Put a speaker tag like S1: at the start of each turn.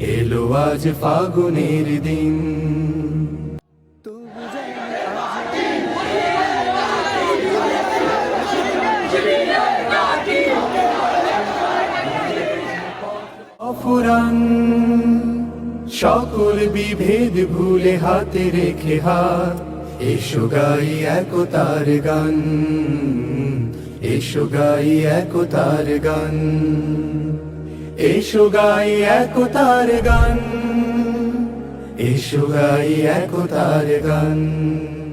S1: এলো আজ ফাগুনের দিন। অফুরান, সকল বিভেদ ভুলে হাতে রেখে হাত। এসো গাই একতার গান, এসো গাই একতার গান। এসো গাই একতার গান। এসো গাই একতার গান।